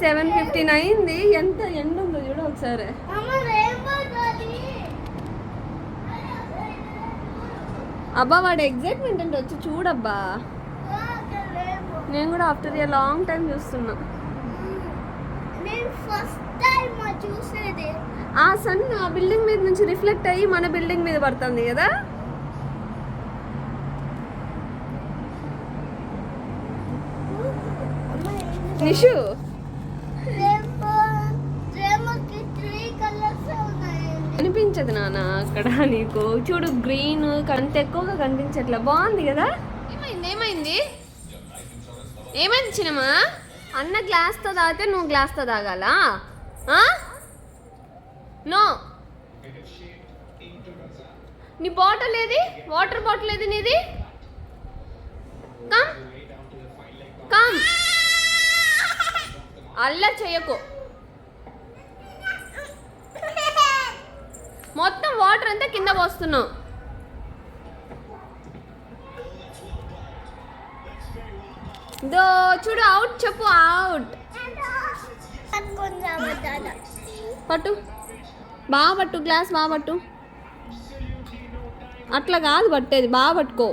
Seven fifteen అయింది ఎంత ఎండ ఉందో చూడు ఒకసారి. అబ్బా వాడు ఎగ్జైట్మెంట్ అంటే వచ్చి చూడబ్బా. నేను కూడా ఆఫ్టర్ ఏ లాంగ్ టైం చూస్తున్నా. ఆ సన్ ఆ బిల్డింగ్ మీద నుంచి రిఫ్లెక్ట్ అయ్యి మన బిల్డింగ్ మీద పడుతుంది కదా అమ్మ, ఏంది? నిషు. కనిపించదు నాన్న అక్కడ నీకు. చూడు గ్రీన్ అంత ఎక్కువగా కనిపించట్లే. బాగుంది కదా? ఏమైంది ఏమైంది? ఏమైంది చిన్నమా అన్న గ్లాస్తో తాగితే నువ్వు గ్లాస్తో తాగాలా? ఆ? నో. నీ బాటిల్ ఏది? వాటర్ బాటిల్ ఏది నీది? కమ్ కమ్ అల్లరి చెయ్యకు మొత్తం వాటర్ అంతా కింద పోస్తున్నావు దో చూడు అవుట్ చెప్పు అవుట్ పట్టు. బాగా పట్టు గ్లాస్ బాగా పట్టు. అట్లా కాదు పట్టేది బాగా పట్టుకో.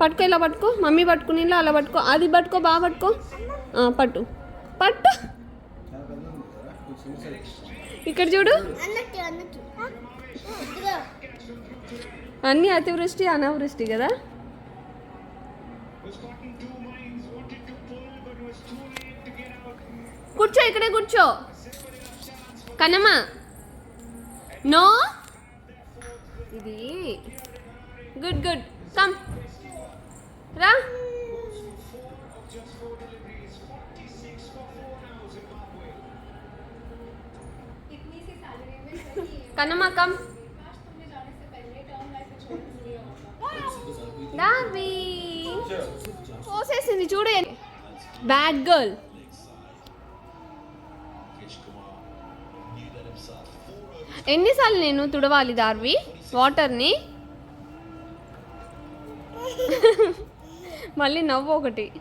పట్టుకో ఇలా పట్టుకో. మమ్మీ పట్టుకుని ఇలా అలా పట్టుకో. అది పట్టుకో బాగా పట్టుకో. పట్టు. పట్టు. ఇక్కడ చూడు. అన్నీ అతివృష్టి అనావృష్టి కదా? కూర్చో ఇక్కడే కూర్చో. కన్నమ్మా నో. ఇది. Good good. కమ్. రా. కన్నమ్మా కమ్ పోసేసింది చూడే. బ్యాడ్ గర్ల్ ఎన్నిసార్లు నేను తుడవాలి దార్వి? వాటర్ని మళ్ళీ నవ్వు ఒకటి.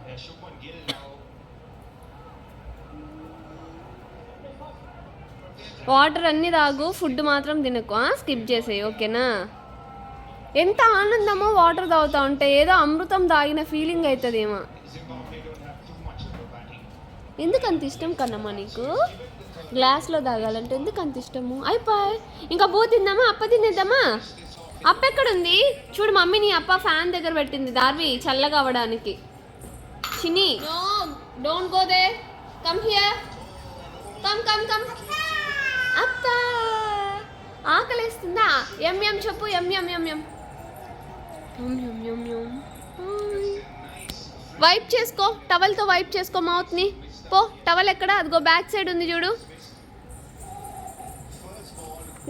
వాటర్ అన్నీ తాగు ఫుడ్ మాత్రం తినకు. స్కిప్ చేసేయి ఓకేనా? ఎంత ఆనందమో వాటర్ తాగుతా ఉంటే ఏదో అమృతం తాగిన ఫీలింగ్ అవుతుందేమో ఎందుకు అంత ఇష్టం కన్నమ్మా నీకు? గ్లాస్లో తాగాలంటే ఎందుకు అంత ఇష్టము? అయిపోయి. ఇంకా బూ తిందామా? అప్ప తినేద్దామా? అప్ప ఎక్కడుంది? చూడు మమ్మీని అప్ప ఫ్యాన్ దగ్గర పెట్టింది. దార్వి చల్లగా అవ్వడానికి. చిని don't go there come here come come come అప్ప ఆకలేస్తుందా? ఎం ఎం చెప్పు ఎం ఎం ఎం ఎం. Wipe mm. చేసుకో. టవల్తో వైప్ చేసుకో మౌత్ని. పో టవల్ ఎక్కడ? అదిగో బ్యాక్ సైడ్ ఉంది చూడు.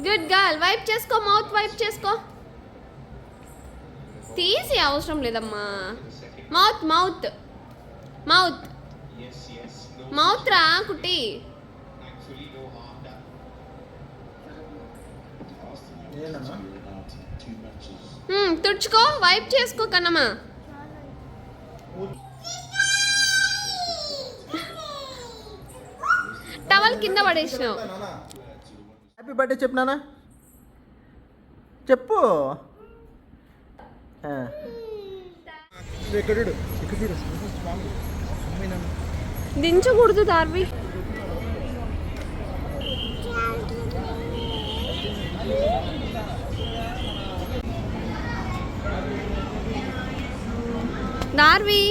గుడ్ గర్ల్ వైప్ చేసుకో మౌత్ వైప్ చేసుకో. తీసి అవసరం లేదమ్మా. Mouth mouth. మౌత్. మౌత్ రా కుట్టి తుడుచుకో వైప్ చేసుకో కన్నమ్మా. టవల్ కింద పడేసినావు. హ్యాపీ బర్త్డే చెప్పు నాన్న చెప్పు ఆ. ఇక్కడ చూడు ఇక్కడ చూడు స్వామి. అమ్మాయి నాన్న. దించకూడదు దార్వి దార్వి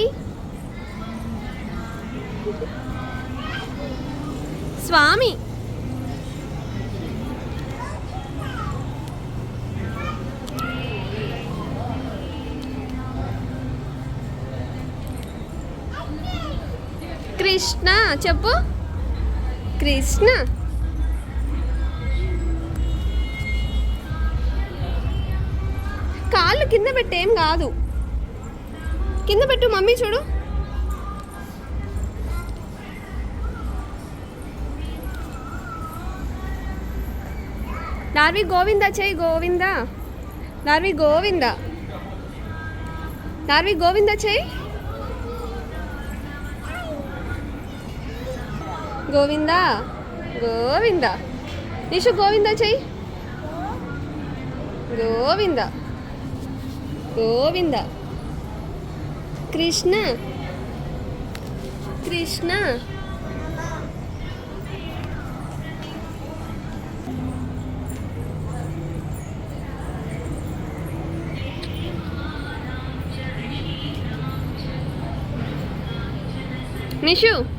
స్వామి. కృష్ణ చెప్పు. కృష్ణ. కాళ్ళు కింద పెట్టేం కాదు. కింద పెట్టు మమ్మీ చూడు. నార్వి గోవింద చేయి గోవింద. నార్వి గోవింద. నార్వి గోవింద చేయి గోవింద? గోవింద. నిషు గోవింద చెయ్యి. గోవింద. గోవింద. కృష్ణ. కృష్ణ. నిషు.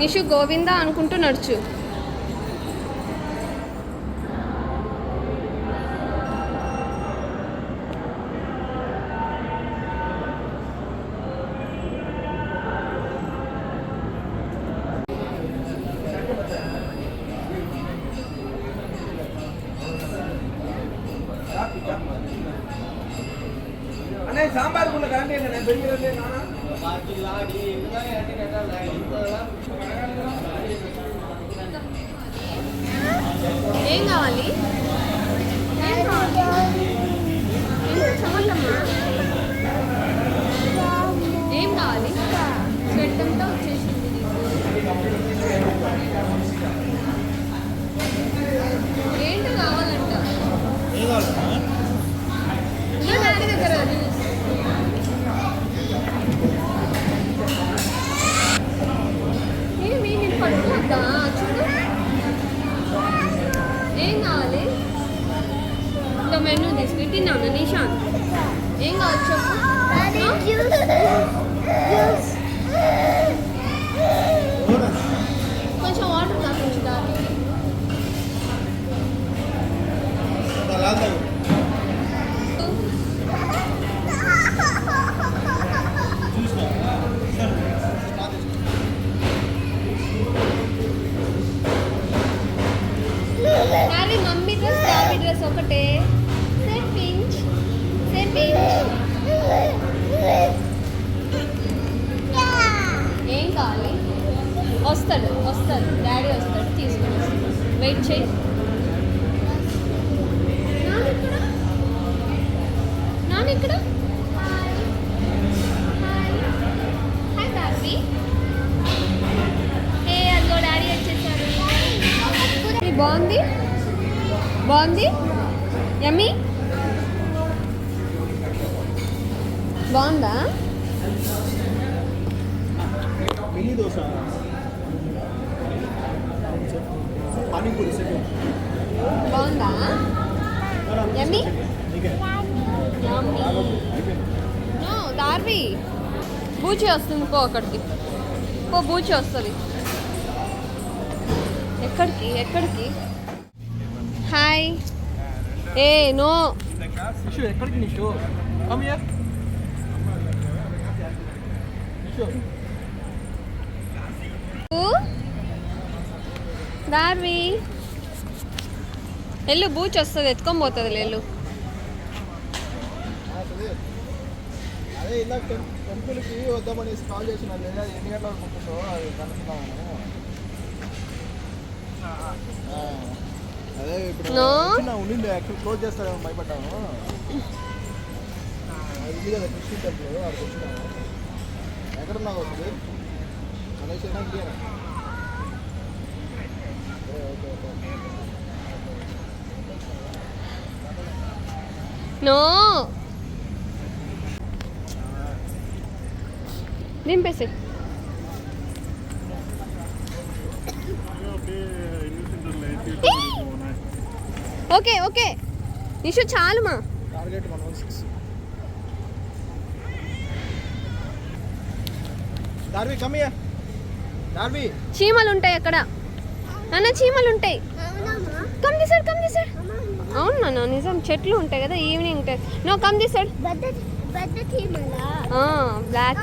నిషు గోవింద అనుకుంటూ నడుచు. ఒకటే. సేమ్ పించ్ సేమ్ పించ్ ఏం కావాలి? వస్తాడు వస్తాడు. డాడీ వస్తాడు తీసుకొని వెయిట్ చేయి నాన్న ఇక్కడ నాన్న ఇక్కడ ఏ అదిగో డాడీ వచ్చేసారు ఇది బాగుంది? బాగుంది? యమ్మీ బాగుందా? బాగుందా? యమ్మీ దార్వి. బూచి వస్తుంది పో అక్కడికి. పో బూచి వస్తుంది. ఎక్కడికి? ఎక్కడికి? హాయ్ ఏ నో. నిషు ఎక్కడికి Nishu? Come here Nishu. Darvi. ఎల్లు బూచి వస్తుంది ఎత్తుకొని పోతుంది ఎల్లు. అదే ఇలా టెంపుల్కి వద్దామని కాల్ చేసిన లేదా ఎన్ని గంటల వరకు ఉంటుందో అది కనుక్కుందామని. ఆ, అదే ఇప్పుడు No. ఉండింది యాక్చువల్ క్లోజ్ చేస్తారేమో భయపడ్డాము ఉంది కదా కృష్ణ టెంపుల్ అక్కడికి వచ్చినాము. ఎక్కడున్నా వస్తుంది అనేసి ఓకే ఓకే నో! దింపేసి ఓకే ఓకే. నిషు కమ్మియా దార్వి చీమలు ఉంటాయి అక్కడ. నాన్న చీమలు ఉంటాయి కమ్ దిసాడు కమ్ అమ్మా అవును నాన్న నిజం. చెట్లు ఉంటాయి కదా ఈవినింగ్ ఉంటాయి no come చీమలా? Black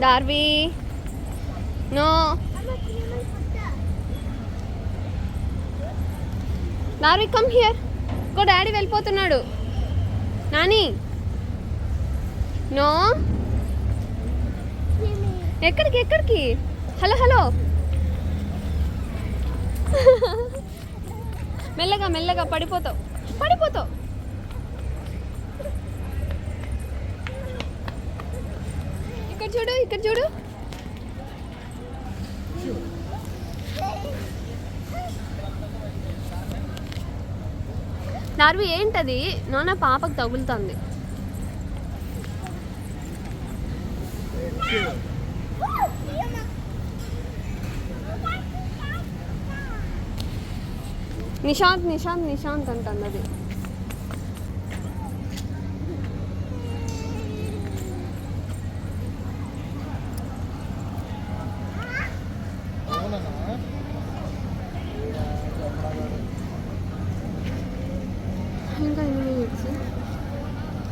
Darvi no Darvi come here ఇంకో డాడీ వెళ్ళిపోతున్నాడు. నాని. నో ఎక్కడికి ఎక్కడికి? హలో హలో మెల్లగా మెల్లగా పడిపోతావు. పడిపోతావు. ఇక్కడ చూడు ఇక్కడ చూడు. నార్వి ఏంటది? నాన్న పాపకు తగులుతుంది. నిశాంత్ నిశాంత్ నిశాంత్ అంటుంది అది